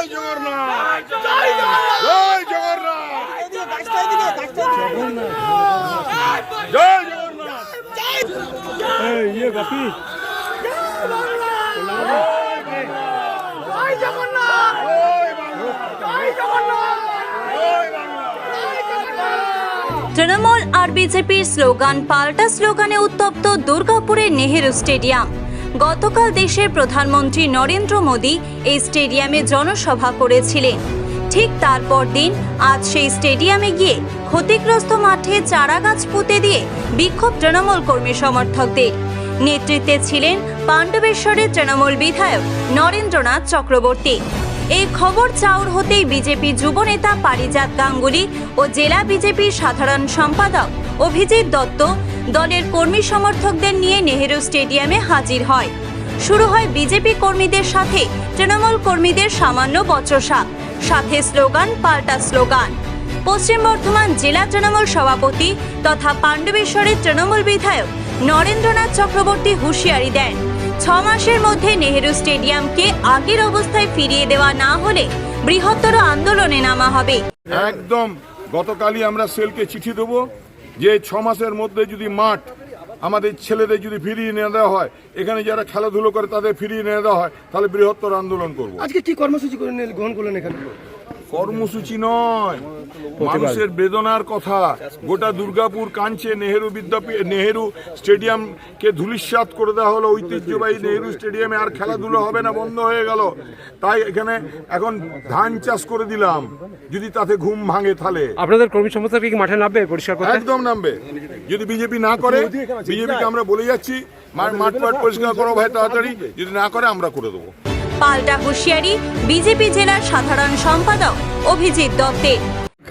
জয় জগন্নাথ জয় জগন্নাথ জয় জগন্নাথ ইয়ে বাপি তৃণমূল আর বিজেপির স্লোগান পাল্টা স্লোগানে উত্তপ্ত দুর্গাপুরের নেহেরু স্টেডিয়াম। গতকাল দেশের প্রধানমন্ত্রী নরেন্দ্র মোদী এই স্টেডিয়ামে জনসভা করেছিলেন। ঠিক তারপর দিন আজ সেই স্টেডিয়ামে গিয়ে ক্ষতিগ্রস্ত মাঠে চারা গাছ পুঁতে দিয়ে বিক্ষোভ তৃণমূল কর্মী সমর্থকদের। নেতৃত্বে ছিলেন পাণ্ডবেশ্বরের তৃণমূল বিধায়ক নরেন্দ্রনাথ চক্রবর্তী। এই খবর চাউর হতেই বিজেপি যুবনেতা পারিজাত গাঙ্গুলি ও জেলা বিজেপির সাধারণ সম্পাদক অভিজিৎ দত্ত দলের কর্মী সমর্থকদের নিয়ে নেহেরু স্টেডিয়ামে হাজির হয়। শুরু হয় বিজেপি কর্মীদের সাথে, তৃণমূল কর্মীদের সামান্য বচসা সাথে স্লোগান, পাল্টা স্লোগান। পশ্চিম বর্ধমান জেলা তৃণমূল সভাপতি তথা পাণ্ডবেশ্বরের তৃণমূল বিধায়ক নরেন্দ্রনাথ চক্রবর্তী হুঁশিয়ারি দেন। ছ মাসের মধ্যে নেহেরু স্টেডিয়ামকে আগের অবস্থায় ফিরিয়ে দেওয়া না হলে বৃহত্তর আন্দোলনে নামা হবে। একদম। গতকালই আমরা সেলকে চিঠি দেবো। যে ছ মাসের মধ্যে যদি মাঠ আমাদের ছেলেদের যদি ফিরিয়ে নিয়ে দেওয়া হয়, এখানে যারা খেলাধুলো করে তাদের ফিরিয়ে নিয়ে দেওয়া হয়, তাহলে বৃহত্তর আন্দোলন করব। আজকে কি কর্মসূচি গ্রহণ করলেন এখানে? কর্মসূচি নয়। মানুষের বেদনার কথা। গোটা দুর্গাপুর কাঞ্চে নেহেরু বিদ্যাপীঠ নেহেরু স্টেডিয়ামকে ধুলিস্বাত করে দেওয়া হলো। ঐতিহ্যবাহী নেহেরু স্টেডিয়ামে আর খেলাধুলো হবে না বন্ধ হয়ে গেল। তাই এখানে এখন ধান চাষ করে দিলাম। যদি তাতে ঘুম ভাঙে তাহলে। আপনাদের কর্মী সমর্থক কি মাঠে নামবে পরিষ্কার করতে? একদম নামবে। যদি বিজেপি না করে বিজেপিকে আমরা বলে যাচ্ছি মাঠ মাঠ মাঠ পরিষ্কার করো ভাই তাড়াতাড়ি। যদি না করে আমরা করে দেবো। পাল্টা হুঁশিয়ারি বিজেপি জেলার সাধারণ সম্পাদক অভিজিৎ দত্তের।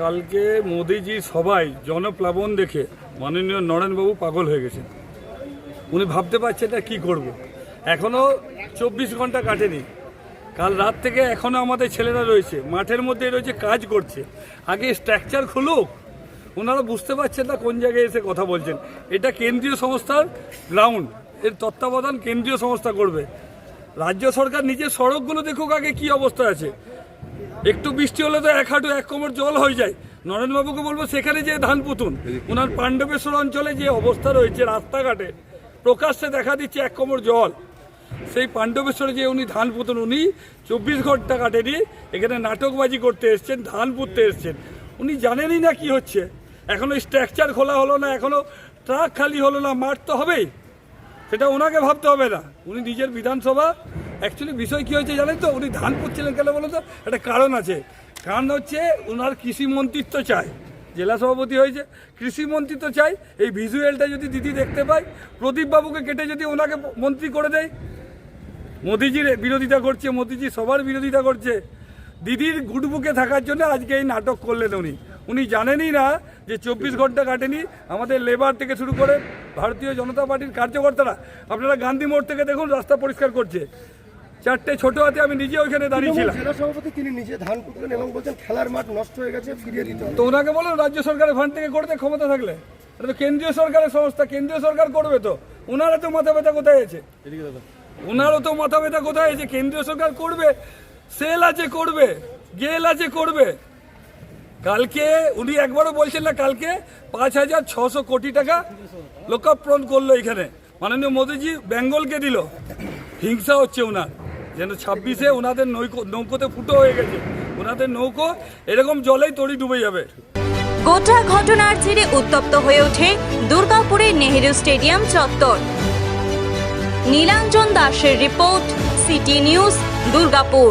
কালকে মোদিজি সবাই জনপ্লাবন দেখে মাননীয় নরেনবাবু পাগল হয়ে গেছেন। উনি ভাবতে পারছেন না কী করব। এখনও চব্বিশ ঘণ্টা কাটেনি। কাল রাত থেকে এখনও আমাদের ছেলেরা রয়েছে। মাঠের মধ্যে রয়েছে, কাজ করছে। আগে স্ট্রাকচার খুলুক। ওনারা বুঝতে পারছেন না কোন জায়গায় এসে কথা বলছেন। এটা কেন্দ্রীয় সংস্থার গ্রাউন্ড এর তত্ত্বাবধান কেন্দ্রীয় সংস্থা করবে। রাজ্য সরকার নিজের সড়কগুলো দেখুক আগে কি অবস্থা আছে। একটু বৃষ্টি হলে তো এক হাঁটু এক কোমর জল হয়ে যায়। নরেনবাবুকে বলব সেখানে যে ধান পুতুন ওনার পাণ্ডবেশ্বর অঞ্চলে যে অবস্থা রয়েছে রাস্তাঘাটে, প্রকাশ্যে দেখা দিচ্ছে এক কোমর জল। সেই পাণ্ডবেশ্বরে যে উনি ধান পুতুন, উনি চব্বিশ ঘণ্টা কাটেনি, এখানে নাটকবাজি করতে এসছেন, ধান পুততে এসছেন। উনি জানেনই না কি হচ্ছে। এখনও স্ট্রাকচার খোলা হলো না, এখনও ট্রাক খালি হলো না, মাঠ তো হবেই। সেটা ওনাকে ভাবতে হবে না। উনি নিজের বিধানসভা। অ্যাকচুয়ালি বিষয় কি হয়েছে জানেন তো? উনি ধান পুচ্ছিলেন কেন বলো তো? একটা কারণ আছে। কারণ হচ্ছে ওনার কৃষি মন্ত্রিত্ব চাই। জেলা সভাপতি হয়েছে। কৃষি তো চাই। এই ভিজুয়ালটা যদি দিদি দেখতে পায় প্রদীপ বাবুকে কেটে যদি ওনাকে মন্ত্রী করে দেয়, মোদিজির বিরোধিতা করছে, মোদিজি সবার বিরোধিতা করছে। দিদির গুডবুকে থাকার জন্য আজকে এই নাটক করলেন উনি। উনি জানেনই না যে চব্বিশ ঘণ্টা কাটেনি আমাদের লেবার থেকে শুরু করে ভারতীয় জনতা পার্টির কার্যকর্তারা। আপনারা গান্ধী মোড় থেকে দেখুন রাস্তা পরিষ্কার করছে। চারটে ছোট হাতে আমি নিজে ওইখানে দাঁড়িয়েছিলাম জেলা সভাপতি তিনি নিজে ধান এবং বলছেন খেলার মাঠ নষ্ট হয়ে গেছে ফিরিয়ে দিতে তো ওনাকে বলুন রাজ্য সরকারের ফান্ড থেকে করতে ক্ষমতা থাকলে। এটা তো কেন্দ্রীয় সরকারের সংস্থা কেন্দ্রীয় সরকার করবে তো। ওনারা তো মাথা ব্যথা কোথায় আছে? ওনারও তো মাথা ব্যথা কোথায় আছে? কেন্দ্রীয় সরকার করবে সেল আছে করবে গেল আছে করবে। কালকে উনি একবারও বলছেন না, কালকে পাঁচ হাজার ছশো কোটি টাকা লোকার্পণ করল এখানে। মাননীয় মোদীজি বেঙ্গলকে দিল। হিংসা হচ্ছে ওনার যেন ছাব্বিশে ওনাদের নৌকো নৌকোতে ফুটো হয়ে গেছে। ওনাদের নৌকো এরকম জলেই তড়ি ডুবে যাবে। গোটা ঘটনার জেরে উত্তপ্ত হয়ে ওঠে দুর্গাপুরের নেহেরু স্টেডিয়াম চত্বর। নীলাঞ্জন দাসের রিপোর্ট, সিটি নিউজ, দুর্গাপুর।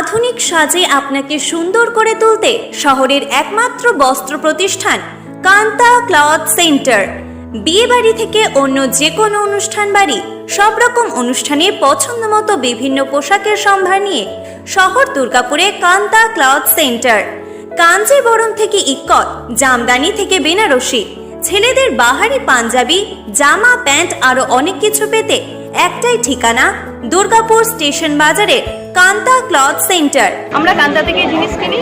আধুনিক সাজে আপনাকে সুন্দর করে তুলতে শহরের একমাত্র বস্ত্র প্রতিষ্ঠান কান্তা ক্লথ সেন্টার। বিয়ে বাড়ি থেকে অন্য যে কোনো অনুষ্ঠান বাড়ি, সব রকম অনুষ্ঠানে পছন্দ মতো বিভিন্ন পোশাকের সম্ভার নিয়ে শহর দুর্গাপুরে কান্তা ক্লথ সেন্টার। কাঞ্জিবরম থেকে ইক্কত, জামদানি থেকে বেনারসি। ছেলেদের বাহারি পাঞ্জাবি, জামা, প্যান্ট আরও অনেক কিছু পেতে একটাই ঠিকানা দুর্গাপুর স্টেশন বাজারে কান্তা ক্লথ সেন্টার। আমরা কান্তা থেকে জিনিস কিনি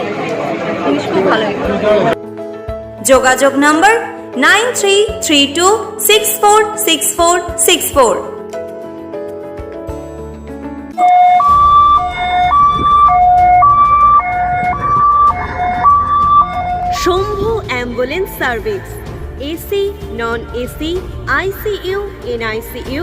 জিনিস খুব ভালো যোগাযোগ নম্বর nine three three two six four six four six four. Shambhu ambulance service AC non AC ICU NICU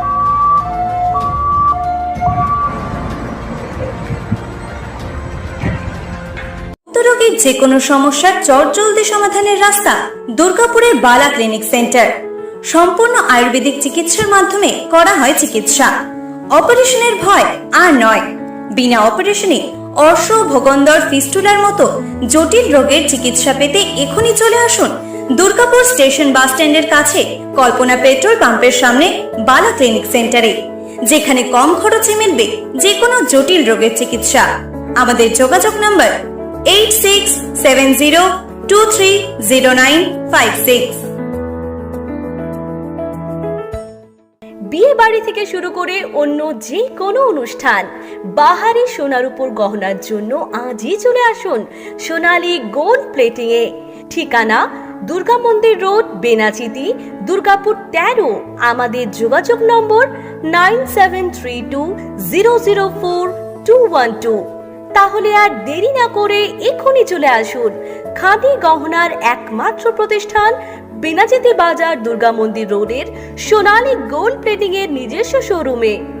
যে কোনো সমস্যার চটজলদি সমাধানের রাস্তা দুর্গাপুরের বালা ক্লিনিক সেন্টার। সম্পূর্ণ আয়ুর্বেদিক চিকিৎসার মাধ্যমে করা হয় চিকিৎসা। অপারেশনের ভয় আর নয়। বিনা অপারেশনে অর্শ ভোগন্দর ফিস্টুলার মতো জটিল রোগের চিকিৎসা পেতে এখনই চলে আসুন দুর্গাপুর স্টেশন বাস স্ট্যান্ডের কাছে কল্পনা পেট্রোল পাম্পের সামনে বালা ক্লিনিক সেন্টারে, যেখানে কম খরচে মিলবে যে কোনো জটিল রোগের চিকিৎসা। আমাদের যোগাযোগ নম্বর eight six seven zero two three zero nine five six বিয়ে বাড়ি থেকে শুরু করে অন্য যে কোনো অনুষ্ঠান, বাহারি সোনার উপর গহনার জন্য আজই চলে আসুন সোনালী গোল্ড প্লেটিং এ ঠিকানা দুর্গা মন্দির রোড, বেনাচিতি, দুর্গাপুর তেরো। আমাদের যোগাযোগ নম্বর nine seven three two zero zero four two one two. তাহলে আর দেরি না করে এখনই চলে আসুন। খাদি গহনার একমাত্র প্রতিষ্ঠান বেনাজিতে বাজার দুর্গা মন্দির রোডের সোনালী গোল্ড প্লেটিং এর নিজস্ব শোরুমে।